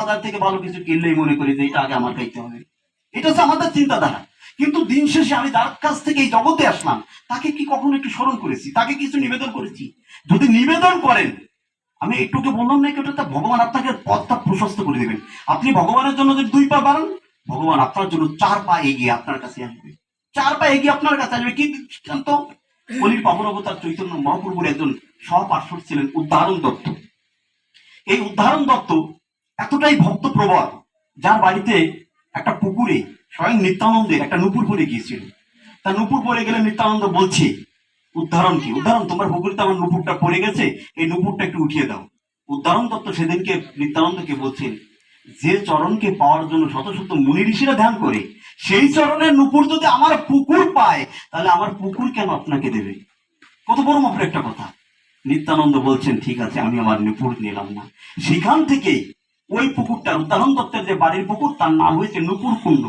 বাজার থেকে ভালো কিছু কিনলেই মনে করি যে এটা আগে আমার খাইতে হবে। এটা হচ্ছে আমাদের চিন্তাধারা। কিন্তু দিন শেষে আমি যার কাছ থেকে এই জগতে আসলাম, তাকে কি কখনো একটু স্মরণ করেছি? তাকে কিছু নিবেদন করেছি? যদি নিবেদন করেন, আমি একটুকে বললাম না ওটা ভগবান আপনাকে পথটা প্রশস্ত করে দেবেন। আপনি ভগবানের জন্য যদি দুই পা বাড়ান, ভগবান আপনার জন্য চার পা এগিয়ে আপনার কাছে আসবে। চার পা এগিয়ে আপনার কাছে আসবে। কি দৃষ্টান্ত কলির পাবন অবতার চৈতন্য মহাপ্রভুর একজন সহপার্শ্বর ছিলেন উদাহরণ দত্ত। এই উদাহরণ দত্ত এতটাই ভক্ত প্রবল যার বাড়িতে একটা পুকুরে স্বয়ং নিত্যানন্দের একটা নুপুর পরে গিয়েছিল। তা নুপুর পরে গেলে নিত্যানন্দ বলছে উদাহরণ কি? উদাহরণ তোমার পুকুরে তো আমার নুপুরটা পড়ে গেছে, এই নুপুরটা একটু উঠিয়ে দাও। উদাহরণ দত্ত সেদিনকে নিত্যানন্দকে বলছেন, যে চরণকে পাওয়ার জন্য শত শত মুনি ঋষিরা ধ্যান করে, সেই চরণের নুপুর যদি আমার পুকুর পায়, তাহলে আমার পুকুর কেন আপনাকে দেবে? কত বড় মাপের একটা কথা। নিত্যানন্দ বলছেন, ঠিক আছে, আমি আমার নুপুর নিলাম না। সেখান থেকে ওই পুকুরটা, উদাহরণ দত্তের যে বাড়ির পুকুর, তার নাম হয়েছে নুপুর কুণ্ড।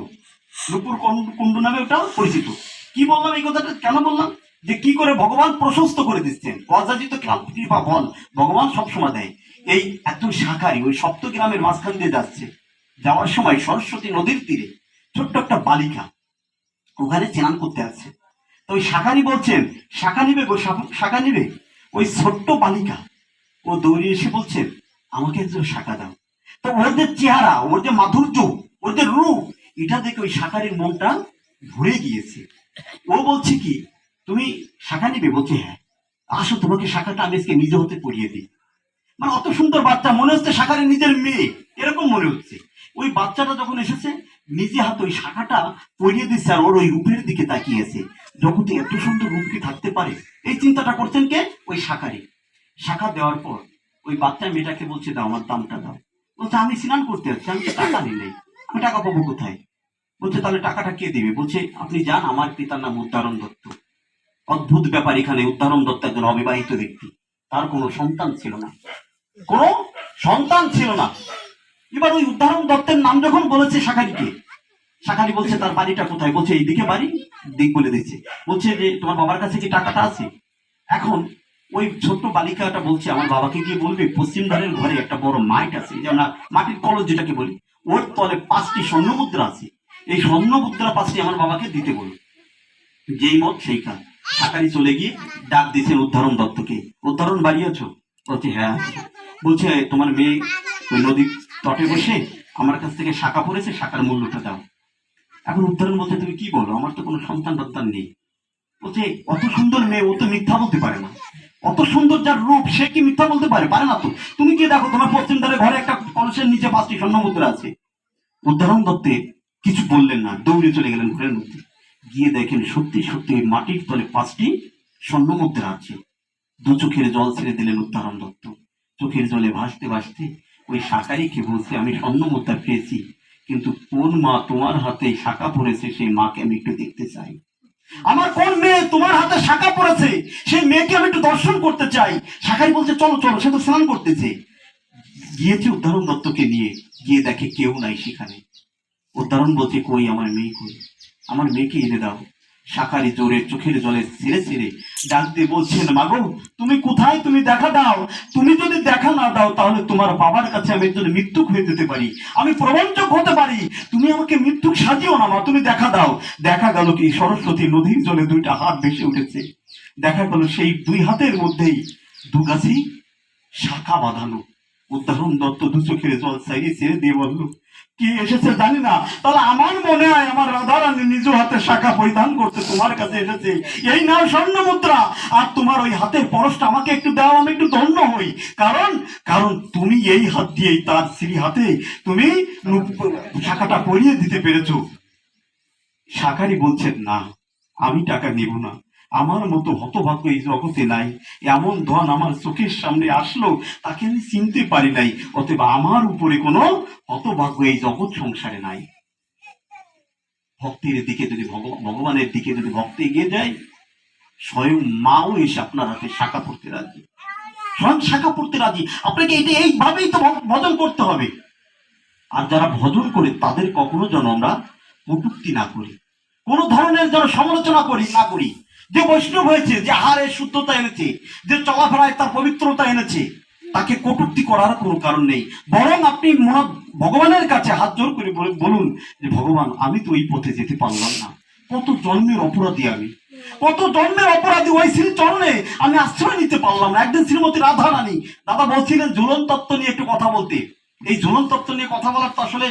নুপুর কুণ্ড- নামে ওটা পরিচিত। কি বললাম এই কথাটা? কেন বললাম? যে কি করে ভগবান প্রশস্ত করে দিচ্ছেন? অযাচিত কৃপা ফল ভগবান সবসময় দেয়। এই এত শাখারি, ওই সপ্ত গ্রামের মাঝখান দিয়ে যাচ্ছে। যাওয়ার সময় সরস্বতী নদীর তীরে ছোট্ট একটা বালিকা ওখানে স্নান করতে আছে তো ওই শাখারি বলছেন শাখা নিবে গো, শাখা- নিবে? ওই ছোট্ট বালিকা, ও দৌড়ে এসে বলছেন আমাকে একজন শাখা দাও। তো ওর যে চেহারা, ওর যে মাধুর্য, ওর যে রূপ, এটা দেখে ওই শাখারির মনটা ভরে গিয়েছে। ও বলছে কি, তুমি শাখা নিবে? বলছে হ্যাঁ। আসো, তোমাকে শাখাটা আমি আজকে নিজে হতে পড়িয়ে দিই। মানে অত সুন্দর বাচ্চা, মনে হচ্ছে শাখারি নিজের মেয়ে। এরকম মনে হচ্ছে। ওই বাচ্চাটা যখন এসেছে, নিজে হাতে ওই শাখাটা পরিয়ে দিচ্ছে আর ওর ওই রূপের দিকে তাকিয়েছে। জগতে এত সুন্দর রূপ কি থাকতে পারে? এই চিন্তাটা করছেন কে? ওই শাখারি। শাখা দেওয়ার পর ওই বাচ্চা মেয়েটাকে বলছে, দাও, আমার দামটা দাও। বলছে, আমি স্নান করতে যাচ্ছি, আমি টাকা নিই নাই আমি টাকা পাবো কোথায়? বলছে, তাহলে টাকাটা কে দেবে? বলছে, আপনি যান, আমার পিতার নাম উদ্ধারণ দত্ত। অদ্ভুত ব্যাপার এখানে উদ্ধারণ দত্ত একজন অবিবাহিত ব্যক্তি। তার কোনো সন্তান ছিল না। কোনো সন্তান ছিল না। এবার ওই উদাহরণ দত্তের নাম যখন বলেছে শাখারিকে, শাখারি বলছে, তার বাড়িটা কোথায়? বলছে, এইদিকে বাড়ি? দিক বলে দিচ্ছে। বলছে যে, তোমার বাবার কাছে কি টাকাটা আছে? এখন ওই ছোট্ট বালিকাটা বলছে, আমার বাবাকে গিয়ে বলবে, পশ্চিম ধারের ঘরে একটা বড় মাইট আছে যে আমরা মাটির কলস যেটাকে বলি, ওর তলে পাঁচটি স্বর্ণ মুদ্রা আছে। এই স্বর্ণ মুদ্রা পাঁচটি আমার বাবাকে দিতে বলো। যেই মত সেই কাজ। শাকারি চলে গিয়ে ডাক দিয়েছেন উদ্ধারণ দত্তকে, উদ্ধারণ বাড়িয়েছ? বলছে হ্যাঁ। বলছে, তোমার মেয়ে ওই নদীর তটে বসে আমার কাছ থেকে শাখা পড়েছে, শাখার মূল্যটা দাও। এখন উদ্ধারণ বলতে তুমি কি বলো? আমার তো কোনো সন্তান টন্তান নেই। বলছে অত সুন্দর মেয়ে, ও তো মিথ্যা বলতে পারে না। অত সুন্দর যার রূপ, সে কি মিথ্যা বলতে পারে? পারে না তো। তুমি কি দেখো, তোমার পশ্চিম ধারে ঘরে একটা কলসের নিচে পাঁচটি স্বর্ণ মুদ্রা আছে। উদাহরণ দত্তে কিছু বললেন না, দৌড়ে চলে গেলেন ঘরের মধ্যে। গিয়ে দেখেন সত্যি সত্যি মাটির তলে পাঁচটি স্বর্ণ মুদ্রা আছে। দু চোখের জল ছেড়ে দিলেন উত্তারণ দত্ত। চোখের জলে ভাসতে ভাসতে ওই শাকারিকে বলছে, আমি স্বর্ণ মুদ্রা পেয়েছি, কিন্তু কোন মা তোমার হাতে শাখা পড়েছে সেই মাকে আমি একটু দেখতে চাই। আমার কোন মেয়ে তোমার হাতে শাখা পড়েছে? সেই মেয়েকে আমি একটু দর্শন করতে চাই। শাখাই বলছে, চলো চলো, সে তো স্নান করতেছে। গিয়েছে উদাহরণ দত্তকে নিয়ে। গিয়ে দেখে কেউ নাই সেখানে। উদাহরণ বলছে, কই, আমার মেয়ে কই? আমার মেয়েকে এনে দাও। শাখারি জোরে চোখের জলে ছেড়ে ছেড়ে ডাক দিয়ে বলছেন, মাগো, তুমি কোথায়? তুমি দেখা দাও। তুমি যদি দেখা না দাও, তাহলে তোমার বাবার কাছে আমি একজন মৃত্যুক হয়ে যেতে পারি, আমি প্রবঞ্চক হতে পারি। তুমি আমাকে মৃত্যুক সাজিও না, মা, তুমি দেখা দাও। দেখা গেল কি, সরস্বতী নদীর জলে দুইটা হাত ভেসে উঠেছে। দেখা গেল সেই দুই হাতের মধ্যেই দুগাছি শাখা বাঁধানো। উদাহরণ দত্ত দু চোখের জল চাইয়ে ছেড়ে দিয়ে বলল, কি এসেছে জানি না, তাহলে আমার মনে হয় আমার রাধারানী নিজ হাতে শাখা পরিধান করতে তোমার কাছে এসেছে। এই নাও স্বর্ণ মুদ্রা, আর তোমার ওই হাতের পরশটা আমাকে একটু দাও, আমি একটু ধন্য হই। কারণ কারণ তুমি এই হাত দিয়েই তার শ্রী হাতে তুমি শাখাটা পরিয়ে দিতে পেরেছ। শাকারি বলছেন, না, আমি টাকা নিব না। আমার মতো হতভাগ্য এই জগতে নাই। এমন ধন আমার চোখের সামনে আসলো, তাকে আমি চিনতে পারি নাই। অতএব আমার উপরে কোনো হতভাগ্য এই জগৎ সংসারে নাই। ভক্তির দিকে যদি ভগবানের দিকে যদি ভক্ত এগিয়ে যায়, স্বয়ং মাও এসে আপনার হাতে শাখা পড়তে রাজি। স্বয়ং শাখা পড়তে রাজি। আপনাকে এটা এইভাবেই তো ভজন করতে হবে। আর যারা ভজন করে, তাদের কখনো যেন আমরা কটুক্তি না করি। কোন ধরনের যেন সমালোচনা করি, না করি। যে বৈষ্ণব হয়েছে, যে আহারের শুদ্ধতা এনেছে, যে চলাফেরায় তার পবিত্রতা এনেছে, তাকে কটূক্তি করার কোনো কারণ নেই। বরং আপনি মনে ভগবানের কাছে হাত জোর করে বলুন যে, ভগবান, আমি তো এই পথে যেতে পারলাম না। কত জন্মের অপরাধী আমি। কত জন্মের অপরাধী ওই শ্রী চরণে আমি আশ্রয় নিতে পারলাম না। একদিন শ্রীমতী রাধা রানী দাদা বলছিলেন ঝুলন তত্ত্ব নিয়ে একটু কথা বলতে। এই ঝুলন তত্ত্ব নিয়ে কথা বলার তো আসলে